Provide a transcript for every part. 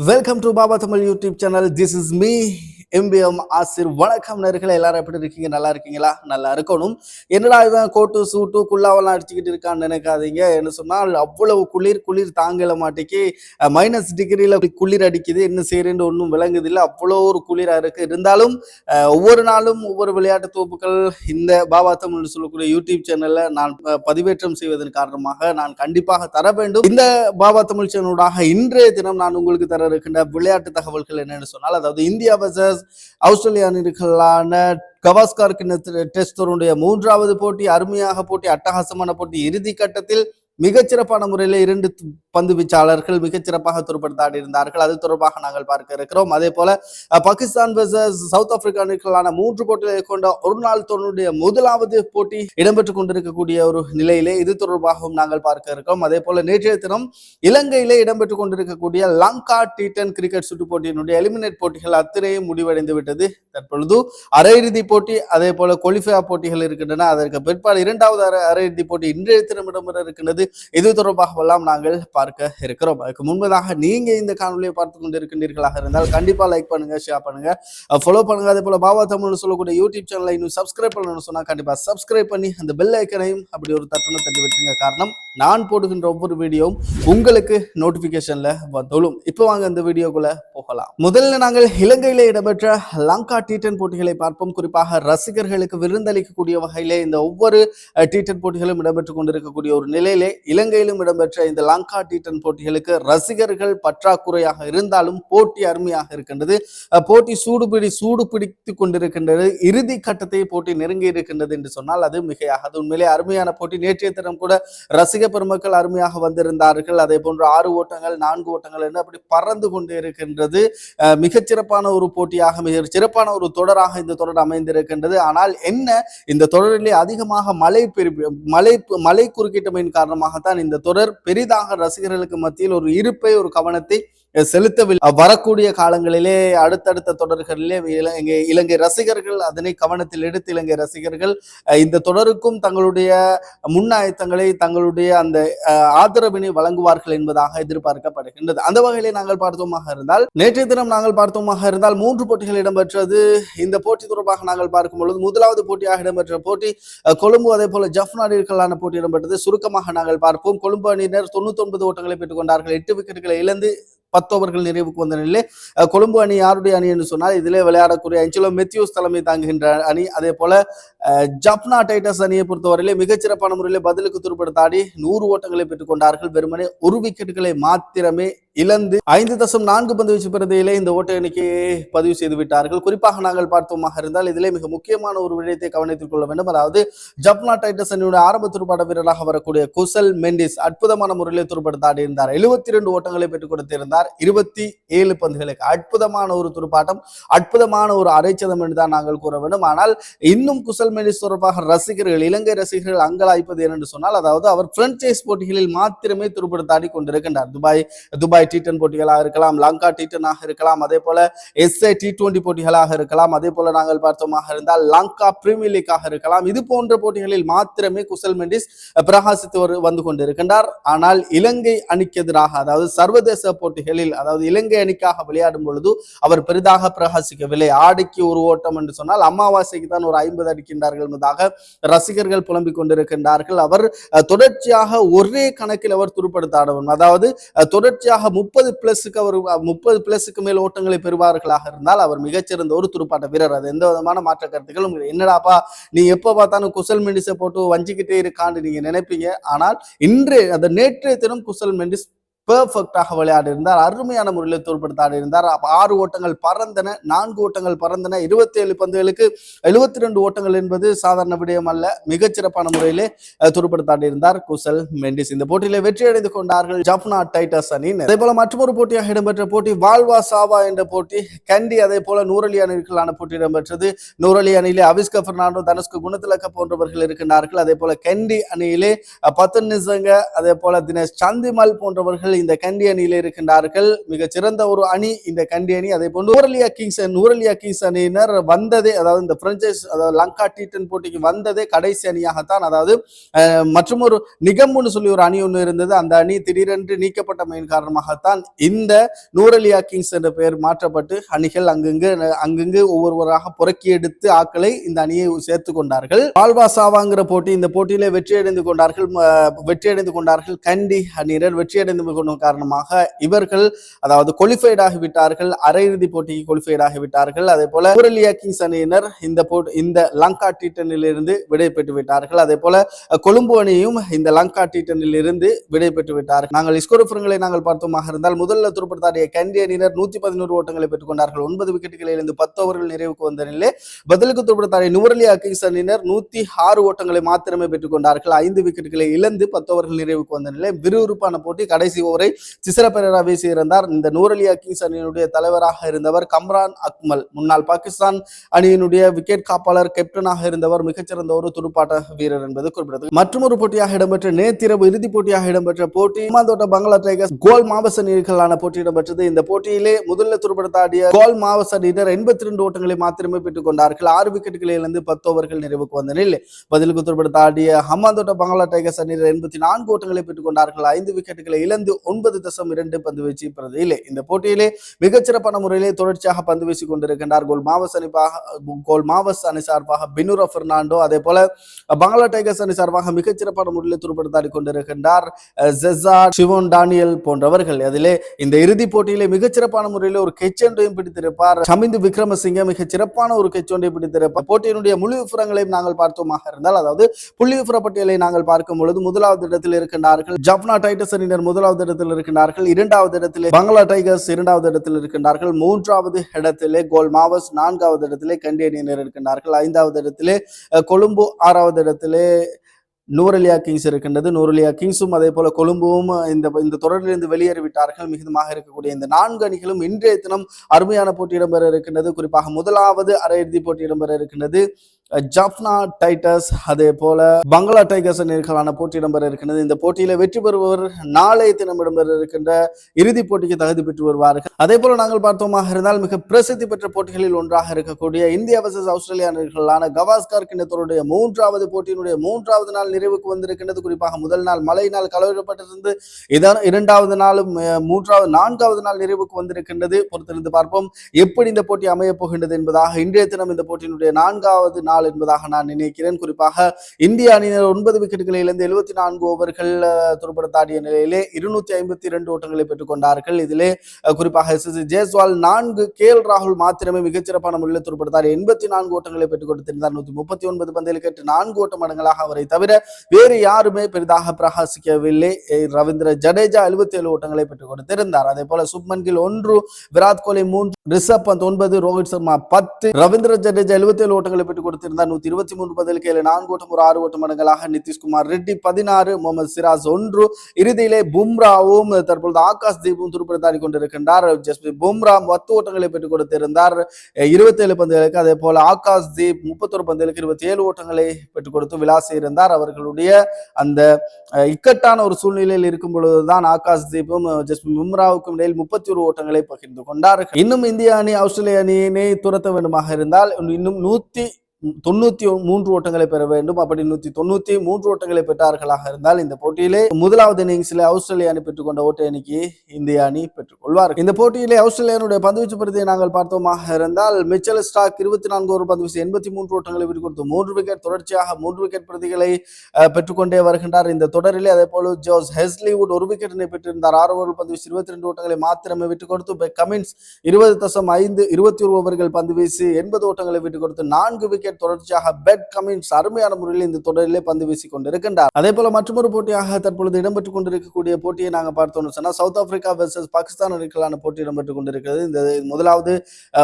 Welcome to Baba Tamil YouTube channel. This is me, MBM Asir வணக்கம் நேர்களை எல்லாரும் எப்படி இருக்கீங்க? நல்லா இருக்கீங்களா? நல்லா இருக்கணும். என்னடா இவன் கோட்டு சூட்டு குல்லாவெல்லாம் அடிச்சுக்கிட்டு இருக்கான்னு நினைக்காதீங்க. என்ன சொன்னால் அவ்வளவு குளிர் குளிர் தாங்கல மாட்டேக்கு மைனஸ் டிகிரியில் குளிர் அடிக்குது. என்ன செய்யறேன்னு ஒன்றும் விளங்குது இல்லை. அவ்வளோ ஒரு குளிரா இருக்கு. இருந்தாலும் ஒவ்வொரு நாளும் ஒவ்வொரு விளையாட்டு தொகுப்புகள் இந்த பாபா தமிழ் சொல்லக்கூடிய யூடியூப் சேனல்ல நான் பதிவேற்றம் செய்வதன் காரணமாக நான் கண்டிப்பாக தர வேண்டும். இந்த பாபா தமிழ் சேனலோடாக இன்றைய தினம் நான் உங்களுக்கு தர இருக்கின்ற விளையாட்டு தகவல்கள் என்னன்னு சொன்னால் அதாவது இந்தியா வர்சஸ் ஆஸ்திரேலியா அணிகளான கவாஸ்கார் கிண்ண டெஸ்ட் தொடருடைய மூன்றாவது போட்டி அருமையாக போட்டி அட்டகாசமான போட்டி. இறுதி கட்டத்தில் மிகச்சிறப்பான முறையில் இரண்டு பந்து வீச்சாளர்கள் மிகச்சிறப்பாக துருப்படுத்தாடி இருந்தார்கள். அது தொடர்பாக நாங்கள் பார்க்க இருக்கிறோம். அதே போல பாகிஸ்தான் வெர்சஸ் சவுத் ஆப்பிரிக்கா அணிகளான மூன்று போட்டிகளை கொண்ட ஒரு நாள் தொடருடைய முதலாவது போட்டி இடம்பெற்றுக் கொண்டிருக்கக்கூடிய ஒரு நிலையிலே இது தொடர்பாகவும் நாங்கள் பார்க்க இருக்கிறோம். அதே போல நேற்றைய தினம் இலங்கையிலே இடம்பெற்றுக் கொண்டிருக்கக்கூடிய லங்கா டி டென் கிரிக்கெட் சுற்று போட்டியினுடைய எலிமினேட் போட்டிகள் அத்தனையும் முடிவடைந்து விட்டது. தற்பொழுது அரையிறுதி போட்டி அதே போல குவாலிஃபையா போட்டிகள் இருக்கின்றன. அதற்கு பிற்பாடு இரண்டாவது அரை அரையிறுதி போட்டி இன்றைய தினம் இடம்பெற இருக்கின்றது. இது தொடர்பாகவெல்லாம் நாங்கள் பார்க்க இருக்கிறோம். அதுக்கு முன்பதாக நீங்க இந்த காணொலியை பார்த்து கொண்டிருக்கின்றீர்களாக இருந்தால் கண்டிப்பா லைக் பண்ணுங்க ஷேர் பண்ணுங்க. ஃபாலோ பண்ணுங்க. அதே போல பாபா தமிழ்னு சொல்லக்கூடிய யூடியூப் சேனலை இன்னும் சப்ஸ்கிரைப் பண்ணணும்னு சொன்னா கண்டிப்பா சப்ஸ்கிரைப் பண்ணி அந்த பெல் ஐக்கனையும் அப்படி ஒரு தட்டுன்னு தட்டி வச்சுங்க காரணம் நான் போடுகின்ற ஒவ்வொரு வீடியோவும் உங்களுக்கு நோட்டிபிகேஷன்ல வந்துடும். இப்போ வாங்க இந்த வீடியோக்குள்ள போகலாம். முதல்ல நாங்கள் இலங்கையில இடம்பெற்ற லங்கா டி டென் போட்டிகளை பார்ப்போம். குறிப்பாக ரசிகர்களுக்கு விருந்தளிக்கக்கூடிய வகையிலே இந்த ஒவ்வொரு டி டென் போட்டிகளும் இடம்பெற்றுக் கொண்டிருக்கக்கூடிய ஒரு நிலையிலே இலங்கையிலும் இடம்பெற்ற இந்த லங்கா டி டென் போட்டிகளுக்கு ரசிகர்கள் பற்றாக்குறையாக இருந்தாலும் போட்டி அருமையாக இருக்கின்றது. போட்டி சூடுபிடி சூடு பிடித்து கொண்டிருக்கின்றது. இறுதி கட்டத்தை போட்டி நெருங்கி இருக்கின்றது என்று சொன்னால் அது மிகையாகாது. உண்மையிலே அருமையான போட்டி. நேற்றைய தினம் கூட ரசிக பெருமக்கள் அருமையாக வந்திருந்தார்கள். அதே போன்று ஆறு ஓட்டங்கள் நான்கு ஓட்டங்கள் என்று அப்படி பறந்து கொண்டு இருக்கின்றது. மிகச்சிறப்பான ஒரு போட்டியாக மிக சிறப்பான ஒரு தொடராக இந்த தொடர் அமைந்திருக்கின்றது. ஆனால் என்ன இந்த தொடரிலே அதிகமாக மழை பெரு மழை மழை குறுக்கிட்டமையின் காரணமாகத்தான் இந்த தொடர் பெரிதாக ரசிகர்களுக்கு மத்தியில் ஒரு இருப்பை ஒரு கவனத்தை செலுத்தவில்லை வரக்கூடிய காலங்களிலே அடுத்தடுத்த தொடர்களிலே இலங்கை இலங்கை ரசிகர்கள் அதனை கவனத்தில் எடுத்து இலங்கை ரசிகர்கள் இந்த தொடருக்கும் தங்களுடைய முன்னாயத்தங்களை தங்களுடைய அந்த ஆதரவினை வழங்குவார்கள் என்பதாக எதிர்பார்க்கப்படுகின்றது. அந்த வகையிலே நாங்கள் பார்த்தோமாக இருந்தால் நேற்றைய தினம் நாங்கள் பார்த்தோமாக இருந்தால் மூன்று போட்டிகள் இடம்பெற்றது. இந்த போட்டி தொடர்பாக நாங்கள் பார்க்கும் பொழுது முதலாவது போட்டியாக இடம்பெற்ற போட்டி கொழும்பு அதே போல ஜஃப் அணிகளுக்கான போட்டி இடம்பெற்றது. சுருக்கமாக நாங்கள் பார்ப்போம். கொழும்பு அணியினர் தொண்ணூத்தி ஒன்பது ஓட்டங்களை பெற்றுக் கொண்டார்கள். எட்டு விக்கெட்டுகளை இழந்து பத்து ஓவர்கள் நிறைவுக்கு வந்த நிலையிலே கொழும்பு அணி யாருடைய அணி என்று சொன்னால் இதிலே விளையாடக்கூடிய அஞ்சலோ மெத்யூஸ் தலைமை தாங்குகின்ற அணி. அதே போல ஜப்னா டைட்டஸ் அணியை பொறுத்தவரையிலே மிகச்சிறப்பான முறையில் பதிலுக்கு துருப்படுத்தாடி நூறு ஓட்டங்களை பெற்றுக் கொண்டார்கள். வெறுமனே ஒரு விக்கெட்டுகளை மாத்திரமே இழந்து ஐந்து தசம் நான்கு பந்து வீச்சு பிரதியிலே இந்த ஓட்ட எண்ணிக்கையை பதிவு செய்து விட்டார்கள். குறிப்பாக நாங்கள் பார்த்தோமாக இருந்தால் இதிலே மிக முக்கியமான ஒரு விடயத்தை கவனித்துக் கொள்ள வேண்டும். அதாவது ஜப்னா டைட்டஸ் அணியுடைய ஆரம்ப துடுப்பாட்ட வீரராக வரக்கூடிய குசல் மெண்டிஸ் அற்புதமான முறையில் துடுப்படுத்தாடி இருந்தார் எழுபத்தி ரெண்டு ஓட்டங்களை பெற்றுக் கொடுத்திருந்தார். இருபத்தி ஏழு பந்துகளுக்கு அற்புதமான ஒரு துடுப்பாட்டம் அற்புதமான ஒரு அரைச்சதம் என்று தான் நாங்கள் கூற வேண்டும். ஆனால் இன்னும் குசல் மெண்டிஸ் தொடர்பாக ரசிகர்கள் இலங்கை ரசிகர்கள் அங்கலாய்ப்பது என்று சொன்னால் அதாவது அவர் பிரெஞ்சைஸ் போட்டிகளில் மாத்திரமே துடுப்படுத்தாடி கொண்டிருக்கின்றார் துபாய் துபாய் டி டென் போட்டிகளாக இருக்கலாம் லங்கா டி டென்னாக இருக்கலாம் அதே போல எஸ்ஏ டி டுவெண்டி போட்டிகளாக இருக்கலாம் அதே போல நாங்கள் பார்த்தோமாக இருந்தால் லங்கா பிரீமியர் லீக்காக இருக்கலாம். இது போன்ற போட்டிகளில் மாத்திரமே குசல் மெண்டிஸ் பிரகாசித்து வந்து கொண்டிருக்கின்றார். ஆனால் இலங்கை அணிக்கு எதிராக அதாவது சர்வதேச போட்டிகளில் அதாவது இலங்கை அணிக்காக விளையாடும் பொழுது அவர் பெரிதாக பிரகாசிக்கவில்லை. ஆடைக்கு ஒரு ஓட்டம் என்று சொன்னால் அமாவாசைக்கு தான் ஒரு ஐம்பது அடிக்கின்றார்கள் என்பதாக ரசிகர்கள் புலம்பிக் கொண்டிருக்கின்றார்கள். அவர் தொடர்ச்சியாக ஒரே கணக்கில் அவர் துருப்படுத்தாடவும் அதாவது தொடர்ச்சியாக முப்பது பிளஸுக்கு அவர் முப்பது பிளஸுக்கு மேல் ஓட்டங்களை பெறுவார்களாக இருந்தால் அவர் மிகச்சிறந்த ஒரு துடுப்பாட்ட வீரர். அது எந்த விதமான மாற்ற கருத்துக்களும் என்னடாப்பா நீ எப்போ பார்த்தாலும் குசல் மெண்டிஸை போட்டு வஞ்சிக்கிட்டே இருக்கான்னு நீங்க நினைப்பீங்க. ஆனால் இன்று அந்த நேற்றைய தினம் குசல் மெண்டிஸ் பெர்ஃபெக்டாக விளையாடி இருந்தார் அருமையான முறையில் தோற்படுத்தாடி இருந்தார் ஆறு ஓட்டங்கள் பறந்தன நான்கு ஓட்டங்கள் பறந்தன. இருபத்தி ஏழு பந்துகளுக்கு எழுபத்தி ரெண்டு ஓட்டங்கள் என்பது சாதாரண விடயம் அல்ல. மிகச்சிறப்பான முறையிலே துருப்படுத்தாடி துடுப்படுத்தாடி இருந்தார் குசல் மெண்டிஸ். இந்த போட்டியில வெற்றி அடைந்து கொண்டார்கள் ஜப்னா டைட்டஸ் அணி. அதே போல மற்றொரு போட்டியாக இடம்பெற்ற போட்டி வால்வா சாவா என்ற போட்டி. கண்டி அதே போல நூறலி அணிகளான போட்டி இடம்பெற்றது. நூறலி அணியிலே அவிஸ்க பெர்னாண்டோ தனுஷ்கு குணத்திலக்க போன்றவர்கள் இருக்கின்றார்கள். அதே போல கண்டி அணியிலே பத்து நிசங்க அதே போல தினேஷ் சந்திமல் போன்றவர்கள் இந்த கண்டி அணியில இருக்கின்றார்கள். மிக சிறந்த ஒரு அணி இந்த கண்டி அணி. அதே போன்று நூரலியா கிங்ஸ் நூரலியா கிங்ஸ் அணியினர் வந்ததே அதாவது இந்த பிரெஞ்சைஸ் அதாவது லங்கா டி டென் போட்டிக்கு வந்ததே கடைசி அணியாகத்தான். அதாவது மற்றும் ஒரு நிகம்புன்னு சொல்லி ஒரு அணி ஒன்று இருந்தது. அந்த அணி திடீரென்று நீக்கப்பட்டமையின் காரணமாகத்தான் இந்த நூரலியா கிங்ஸ் என்ற பெயர் மாற்றப்பட்டு அணிகள் அங்கங்கு அங்கங்கு ஒவ்வொருவராக புறக்கி எடுத்து ஆக்களை இந்த அணியை சேர்த்து கொண்டார்கள். ஆல்வா சாவாங்கிற போட்டி இந்த போட்டியிலே வெற்றி அடைந்து கொண்டார்கள் வெற்றியடைந்து கொண்டார்கள் கண்டி அணியினர். வெற்றி அடைந்து காரணமாக இவர்கள் அதாவது குவாலிஃபைட் ஆகிவிட்டார்கள் அரையிறுதி போட்டிக்கு குவாலிஃபைட் ஆகிவிட்டார்கள். அதே போல புரலியா கிங்ஸ் அணியினர் இந்த போட்டி இந்த லங்கா டீட்டனில் இருந்து விடை பெற்று விட்டார்கள். அதே போல கொழும்பு அணியும் இந்த லங்கா டீட்டனில் இருந்து விடை பெற்று விட்டார்கள். நாங்கள் இஸ்கோரப்புறங்களை நாங்கள் பார்த்தோமாக இருந்தால் முதல்ல துருப்படுத்தாடிய கண்டி அணியினர் நூத்தி பதினோரு ஓட்டங்களை பெற்றுக் கொண்டார்கள் ஒன்பது விக்கெட்டுகளில் இருந்து பத்து ஓவர்கள் நிறைவுக்கு வந்த நிலையில் பதிலுக்கு துருப்படுத்தாடிய நுவரலியா கிங்ஸ் அணியினர் நூத்தி ஆறு ஓட்டங்களை மாத்திரமே பெற்றுக் கொண்டார்கள் ஐந்து விக்கெட்டுகளை இழந்து பத்து ஓவர்கள் நிறைவுக்கு வந்த நிலையில் விறுவிறுப்பான போட்டி. கடைசி ஓவரை சிசர வீசியிருந்தார் இந்த நூரலியா கிங்ஸ் அணியினுடைய தலைவராக இருந்தவர் கம்ரான் அக்மல். முன்னாள் பாகிஸ்தான் அணியினுடைய விக்கெட் காப்பாளர் கேப்டனாக இருந்தவர் மிகச்சிறந்த ஒரு துடுப்பாட்ட வீரர் என்பது குறிப்பிடத்தக்கது. மற்றொரு போட்டியாக இடம்பெற்ற நேத்திரவு இறுதிப் போட்டியாக இடம்பெற்ற போட்டி மாந்தோட்ட பங்களா டைகர்ஸ் கோல் மாவச அணிகளான போட்டி இடம்பெற்றது. இந்த போட்டியிலே முதலில் துடுப்படுத்தாடிய கோல் மாவச அணியினர் எண்பத்தி ரெண்டு ஓட்டங்களை மாத்திரமே பெற்றுக் கொண்டார்கள். ஆறு விக்கெட்டுகளை இழந்து பத்து ஓவர்கள் நிறைவுக்கு வந்த நிலையில் பதிலுக்கு துடுப்படுத்தாடிய ஹம்மாந்தோட்ட பங்களா டைகர்ஸ் அணியினர் எண்பத்தி நான்கு ஓட்டங்களை பெற்றுக் கொண்டார்கள். ஐந்து விக்கெட்டுகளை இழந்து ஒன்பது தசம் இரண்டு பந்து வீச்சு பிரதியிலே. இந்த போட்டியிலே மிகச்சிறப்பான முறையிலே தொடர்ச்சியாக பந்து வீசி கொண்டிருக்கின்றார் கோல் மாவஸ் அணிப்பாக கோல் மாவஸ் அணி சார்பாக பினுரா பெர்னாண்டோ. அதே போல பங்களா டைகர்ஸ் அணி சார்பாக மிகச்சிறப்பான முறையில் துருப்படுத்தாடி கொண்டிருக்கின்றார் ஜெசா சிவோன் டானியல் போன்றவர்கள். அதிலே இந்த இறுதி போட்டியிலே மிகச்சிறப்பான முறையில் ஒரு கெச்சொன்றையும் பிடித்திருப்பார். சமிந்து விக்ரமசிங்க மிக சிறப்பான ஒரு கெச்சொன்றை பிடித்திருப்பார். போட்டியினுடைய முழு விவரங்களையும் நாங்கள் பார்த்தோமாக இருந்தால் அதாவது புள்ளி விவர பட்டியலை நாங்கள் பார்க்கும் பொழுது முதலாவது இடத்தில் இருக்கின்றார்கள் ஜப்னா டைட்டஸ் அணியினர் முதலாவது இடத்தில் இருக்கின்றார்கள். இரண்டாவது இடத்திலே பங்களா டைகர்ஸ் இரண்டாவது இடத்தில் இருக்கின்றார்கள். மூன்றாவது இடத்திலே கோல் மாவஸ் நான்காவது இடத்திலே கண்டி இருக்கின்றார்கள். ஐந்தாவது இடத்திலே கொழும்பு. ஆறாவது இடத்திலே நூரலியா கிங்ஸ் இருக்கின்றது. நூரலியா கிங்ஸும் அதே போல கொழும்பும் இந்த இந்த தொடரிலிருந்து வெளியேறிவிட்டார்கள். மிகுதமாக இருக்கக்கூடிய இந்த நான்கு அணிகளும் இன்றைய தினம் அருமையான போட்டி இடம்பெற இருக்கின்றது. குறிப்பாக முதலாவது அரையிறுதி போட்டி இடம்பெற இருக்கின்றது. ஜாப்னா டைட்டஸ் அதே போல பங்களா டைகர்ஸ் அணிகளான போட்டி இடம்பெற இருக்கின்றது. இந்த போட்டியில வெற்றி பெறுபவர் நாளை தினம் இடம்பெற இருக்கின்ற இறுதிப் போட்டிக்கு தகுதி பெற்று வருவார்கள். அதே போல நாங்கள் பார்த்தோமாக இருந்தால் மிக பிரசித்தி பெற்ற போட்டிகளில் ஒன்றாக இருக்கக்கூடிய இந்தியா வர்சஸ் ஆஸ்திரேலியா அணிகளான கவாஸ்கர் கிண்ணத்தோருடைய மூன்றாவது போட்டியினுடைய மூன்றாவது நாள் நிறைவுக்கு வந்திருக்கின்றது. குறிப்பாக முதல் நாள் மழை நாள் கலவரப்பட்டிருந்து இதான் இரண்டாவது நாளும் மூன்றாவது நான்காவது நாள் நிறைவுக்கு வந்திருக்கின்றது. பொறுத்திருந்து பார்ப்போம் எப்படி இந்த போட்டி அமையப் போகின்றது என்பதாக இன்றைய தினம் இந்த போட்டியினுடைய நான்காவது நாள் நாள் என்பதாக நான் நினைக்கிறேன். குறிப்பாக இந்திய அணியினர் ஒன்பது விக்கெட்டுகளை இழந்து எழுபத்தி நான்கு ஓவர்கள் துருப்படுத்தாடிய நிலையிலே இருநூத்தி ஐம்பத்தி இரண்டு ஓட்டங்களை பெற்றுக் கொண்டார்கள். இதிலே குறிப்பாக எஸ். எஸ். ஜெய்ஸ்வால் நான்கு கே. எல். ராகுல் மாத்திரமே மிகச்சிறப்பான முறையில் துருப்படுத்தார் எண்பத்தி நான்கு ஓட்டங்களை பெற்றுக் கொடுத்திருந்தார். நூத்தி முப்பத்தி ஒன்பது பந்தில் கேட்டு நான்கு ஓட்ட மடங்களாக அவரை தவிர வேறு யாருமே பெரிதாக பிரகாசிக்கவில்லை. ரவீந்திர ஜடேஜா எழுபத்தி ஏழு ஓட்டங்களை பெற்றுக் கொடுத்திருந்தார். அதே போல சுப்மன் கில் ஒன்று விராட் கோலி மூன்று ரிஷப் பந்த் ஒன்பது ரோஹித் சர்மா பத்து ரவீந்திர ஜடேஜா எழுபத்தி ஏழு ஓட்டங்களை பெற்றுக் கொடுத்திருந்தார். இருந்தார் நூத்தி இருபத்தி மூன்று பதிலுக்கு ஏழு நான்கு ஓட்டம் ஒரு ஆறு ஓட்டம் மடங்களாக நிதிஷ்குமார் ரெட்டி பதினாறு முகமது சிராஜ் ஒன்று. இறுதியிலே பும்ராவும் தற்பொழுது ஆகாஷ் தீபும் துருப்பிடித்தாடி கொண்டிருக்கின்றார். ஜஸ்பிரித் பும்ரா பத்து ஓட்டங்களை பெற்றுக் கொடுத்திருந்தார். இருபத்தி ஏழு பந்துகளுக்கு அதே போல ஆகாஷ் தீப் முப்பத்தொரு பந்துகளுக்கு இருபத்தி ஏழு ஓட்டங்களை பெற்றுக் கொடுத்து விளாசி இருந்தார். அவர்களுடைய அந்த இக்கட்டான ஒரு சூழ்நிலையில் இருக்கும் பொழுதுதான் ஆகாஷ் தீபும் ஜஸ்பிரித் பும்ராவுக்கும் இடையில் முப்பத்தி ஒரு ஓட்டங்களை பகிர்ந்து கொண்டார்கள். இன்னும் இந்திய அணி ஆஸ்திரேலிய அணியினை துரத்த வேண்டுமாக இருந்தால் இன்னும் நூத்தி தொண்ணூத்தி மூன்று ஓட்டங்களை பெற வேண்டும். அப்படி நூத்தி தொண்ணூத்தி மூன்று ஓட்டங்களை பெற்றார்களாக இருந்தால் இந்த போட்டியிலே முதலாவது இன்னிங்ஸ்ல ஆஸ்திரேலிய அணி பெற்றுக்கொண்ட ஓட்ட அணிக்கு இந்திய அணி பெற்றுக்கொள்வார் இந்த போட்டியிலே ஆஸ்திரேலியனுடைய பந்துவீச்சு பருத்தியை நாங்கள் பார்த்தோமாக இருந்தால் மிச்சல் ஸ்டாக் இருபத்தி நான்கு ஒரு பந்து எண்பத்தி மூன்று ஓட்டங்களை விட்டு கொடுத்து மூன்று விக்கெட் தொடர்ச்சியாக மூன்று விக்கெட் பிரதிகளை பெற்றுக்கொண்டே வருகின்றார். இந்த தொடரிலே அதே போல ஜோஸ் ஹெஸ்லிவுட் ஒரு விக்கெட்டினை பெற்றிருந்தார். ஆறு ஓவர் பந்து இருபத்தி ரெண்டு ஓட்டங்களை மாத்திரமே விட்டுக் கொடுத்து கமின்ஸ் இருபது தசம் ஐந்து இருபத்தி ஒரு ஓவர்கள் பந்து வீசி எண்பது ஓட்டங்களை விட்டுக் கொடுத்து நான்கு விக்கெட் விக்கெட் தொடர்ச்சியாக பெட் கமின்ஸ் அருமையான முறையில் இந்த தொடரிலே பந்து வீசிக் கொண்டிருக்கின்றார். அதே போல மற்றொரு போட்டியாக தற்பொழுது இடம்பெற்றுக் கொண்டிருக்கக்கூடிய போட்டியை நாங்கள் பார்த்தோம்னு சொன்னால் சவுத் ஆப்பிரிக்கா வெர்சஸ் பாகிஸ்தான் அணிகளான போட்டி இடம்பெற்றுக் கொண்டிருக்கிறது. இந்த முதலாவது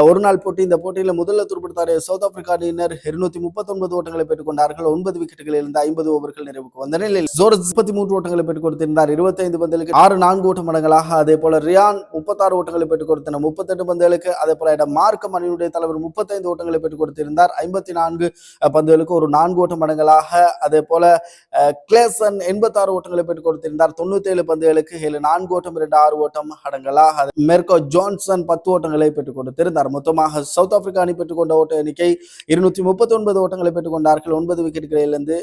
ஒரு நாள் போட்டி. இந்த போட்டியில் முதல்ல துருப்படுத்தாடிய சவுத் ஆப்பிரிக்கா அணியினர் இருநூத்தி முப்பத்தி ஒன்பது ஓட்டங்களை பெற்றுக்கொண்டார்கள் ஒன்பது விக்கெட்டுகளில் இருந்து ஐம்பது ஓவர்கள் நிறைவுக்கு வந்த நிலையில் ஜோர்ஜ் முப்பத்தி மூன்று ஓட்டங்களை பெற்றுக் கொடுத்திருந்தார். இருபத்தி ஐந்து பந்தலுக்கு ஆறு நான்கு ஓட்ட மடங்களாக அதே போல ரியான் முப்பத்தாறு ஓட்டங்களை பெற்றுக் கொடுத்தனர் முப்பத்தெட்டு பந்தலுக்கு அதே போல இடம் மார்க்கம் அணியுடைய தலைவர் முப்பத்தைந்து ஓட்டங்களை பெற்றுக் கொடுத்திருந்தார். ஐம்பத்தி நான்கு பந்துகளுக்கு ஒரு நான்கு ஓட்டம் மடங்களாக அதே போல கிளேசன் எண்பத்தாறு ஓட்டங்களை பெற்றுக் கொடுத்திருந்தார். தொண்ணூத்தி ஏழு பந்துகளுக்கு ஏழு நான்கு ஓட்டம் இரண்டு ஆறு ஓட்டம் அடங்கலாக. மெர்கோ ஜான்சன் பத்து ஓட்டங்களை பெற்றுக் கொடுத்திருந்தார். மொத்தமாக சவுத் ஆப்பிரிக்கா அணி பெற்றுக்கொண்ட ஓட்ட எண்ணிக்கை இருநூத்தி முப்பத்தி ஒன்பது ஓட்டங்களை பெற்றுக் கொண்டார்கள். ஒன்பது விக்கெட்டுகளிலிருந்து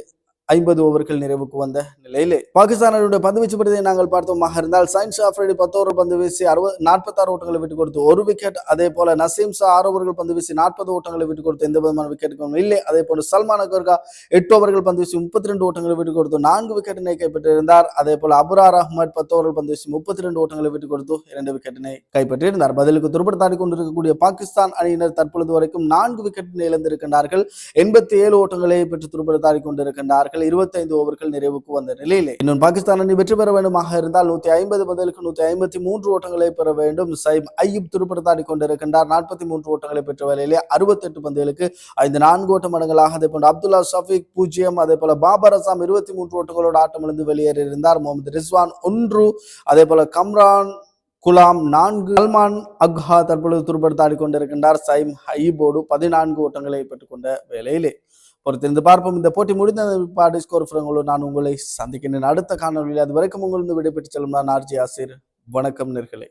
ஐம்பது ஓவர்கள் நிறைவுக்கு வந்த நிலையிலே பாகிஸ்தானுடைய பந்து வீச்சு பிரதியை நாங்கள் பார்த்தோமாக இருந்தால் சயின்ஸ் ஆஃப்ரடி பத்து ஓவர் பந்து வீசி அறுபது நாற்பத்தாறு ஓட்டங்களை விட்டுக் கொடுத்து ஒரு விக்கெட் அதே போல நசீம் ஷா ஆறு ஓவர்கள் பந்து வீசி நாற்பது ஓட்டங்களை விட்டுக் கொடுத்து எந்த விதமான விக்கெட்டுக்கும் இல்லை. அதே போல சல்மான் அகர்கா எட்டு ஓவர்கள் பந்து வீசி முப்பத்தி ரெண்டு ஓட்டங்களை விட்டுக் கொடுத்து நான்கு விக்கெட்டினை கைப்பற்றியிருந்தார். அதே போல அபுரார் அஹ்மத் பத்து ஓவர்கள் பந்து வீசி முப்பத்தி ரெண்டு ஓட்டங்களை விட்டு கொடுத்து இரண்டு விக்கெட்டினை கைப்பற்றியிருந்தார். பதிலுக்கு துருப்படுத்தாடி கொண்டிருக்கக்கூடிய பாகிஸ்தான் அணியினர் தற்பொழுது வரைக்கும் நான்கு விக்கெட்டினை இழந்திருக்கின்றார்கள். எண்பத்தி ஏழு ஓட்டங்களை பெற்று துருப்படுத்தாடி கொண்டிருக்கின்றார்கள். இருபத்தைந்து ஓவர்கள் நிறைவுக்கு வந்த நிலையில். இன்னும் பாகிஸ்தான் அணி வெற்றி பெற வேண்டுமாக இருந்தால் நூத்தி ஐம்பது பதிலுக்கு நூத்தி ஐம்பத்தி மூன்று ஓட்டங்களை பெற வேண்டும். சைம் ஐயப் துருப்படுத்தாடி கொண்டிருக்கின்றார் நாற்பத்தி மூன்று ஓட்டங்களை பெற்ற வேலையிலே அறுபத்தெட்டு பந்துகளுக்கு ஐந்து நான்கு ஓட்ட மடங்களாக அதே போன்ற அப்துல்லா ஷஃபிக் பூஜ்ஜியம் அதே போல பாபர் அசாம் இருபத்தி மூன்று ஓட்டங்களோடு ஆட்டமிழந்து வெளியேறியிருந்தார். முகமது ரிஸ்வான் ஒன்று அதே போல கம்ரான் குலாம் நான்கு சல்மான் அக்ஹா தற்பொழுது துருப்படுத்தாடி கொண்டிருக்கின்றார் சைம் ஹைபோடு பதினான்கு ஓட்டங்களை பெற்றுக்கொண்ட வேலையிலே பொறுத்திருந்து பார்ப்போம். இந்த போட்டி முடிந்த பாடி ஸ்கோர் ஃபிரங்களோடு நான் உங்களை சந்திக்கின்றேன். அடுத்த காணொலியில் அது வரைக்கும் உங்களிருந்து விடைபெற்று செல்லும் நான் ஆர்ஜி ஆசிர். வணக்கம் நேர்களே